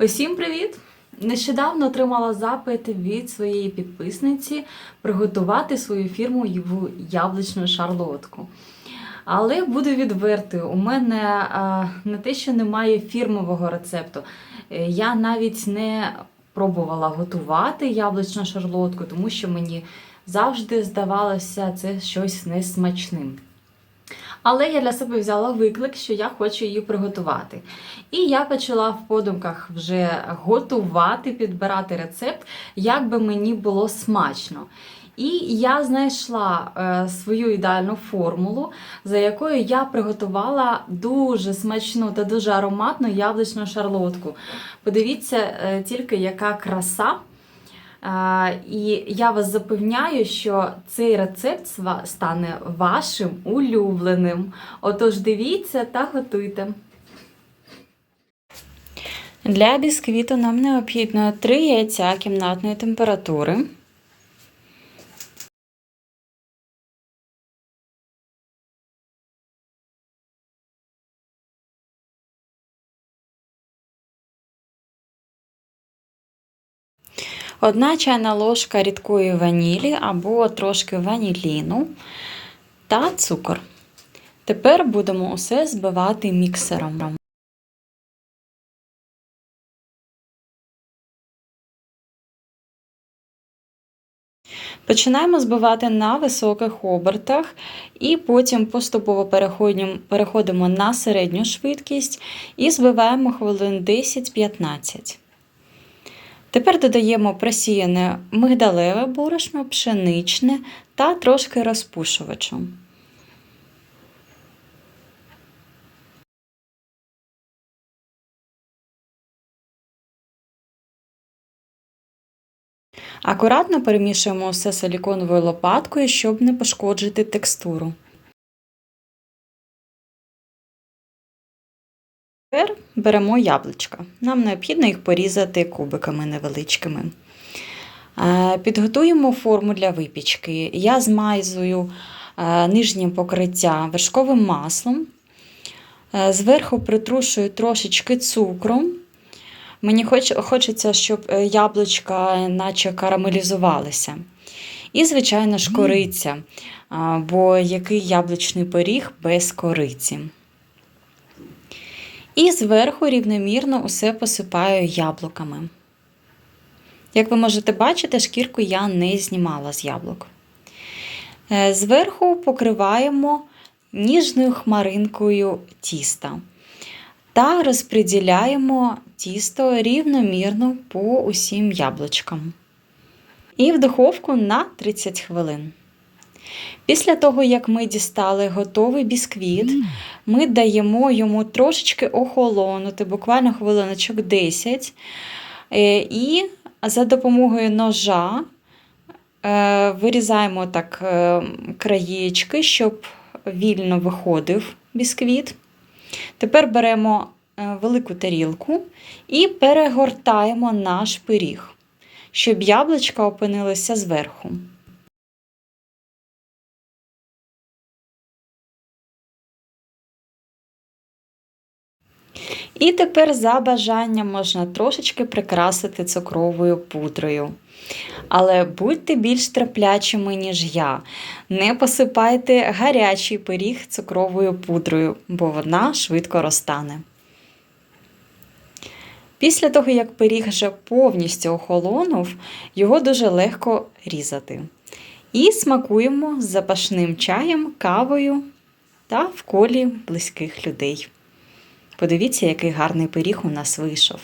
Усім привіт! Нещодавно отримала запит від своєї підписниці приготувати свою фірмову яблучну шарлотку. Але буду відвертою, у мене не те, що немає фірмового рецепту. Е, Я навіть не пробувала готувати яблучну шарлотку, тому що мені завжди здавалося це щось несмачним. Але я для себе взяла виклик, що я хочу її приготувати. І я почала в подумках вже готувати, підбирати рецепт, як би мені було смачно. І я знайшла е, свою ідеальну формулу, за якою я приготувала дуже смачну та дуже ароматну яблучну шарлотку. Подивіться е, тільки, яка краса. І я вас запевняю, що цей рецепт стане вашим улюбленим. Отож, дивіться та готуйте. Для бісквіту нам необхідно 3 яйця кімнатної температури. Одна чайна ложка рідкої ванілі або трошки ваніліну та цукор. Тепер будемо усе збивати міксером. Починаємо збивати на високих обертах і потім поступово переходимо, на середню швидкість і збиваємо хвилин 10-15. Тепер додаємо просіяне мигдалеве борошно, пшеничне та трошки розпушувачу. Акуратно перемішуємо все силіконовою лопаткою, щоб не пошкоджити текстуру. Тепер беремо яблучка. Нам необхідно їх порізати кубиками невеличкими. Е, Підготуємо форму для випічки. Я змайзую е, нижнє покриття вершковим маслом. Е, Зверху притрушую трошечки цукром. Мені хоч, хочеться, щоб яблучка наче карамелізувалися. І, звичайно ж, кориця, бо який яблучний пиріг без кориці. І зверху рівномірно усе посипаю яблуками. Як ви можете бачити, шкірку я не знімала з яблук. Е, Зверху покриваємо ніжною хмаринкою тіста та розподіляємо тісто рівномірно по усім яблучкам. І в духовку на 30 хвилин. Після того, як ми дістали готовий бісквіт, ми даємо йому трошечки охолонути, буквально хвилиночок 10. Е, І за допомогою ножа е, вирізаємо так е, краєчки, щоб вільно виходив бісквіт. Тепер беремо велику тарілку і перегортаємо наш пиріг, щоб яблучка опинилися зверху. І тепер за бажанням можна трошечки прикрасити цукровою пудрою. Але будьте більш терплячими, ніж я. Не посипайте гарячий пиріг цукровою пудрою, бо вона швидко розтане. Після того, як пиріг вже повністю охолонув, його дуже легко різати. І смакуємо з запашним чаєм, кавою та в колі близьких людей. Подивіться, який гарний пиріг у нас вийшов.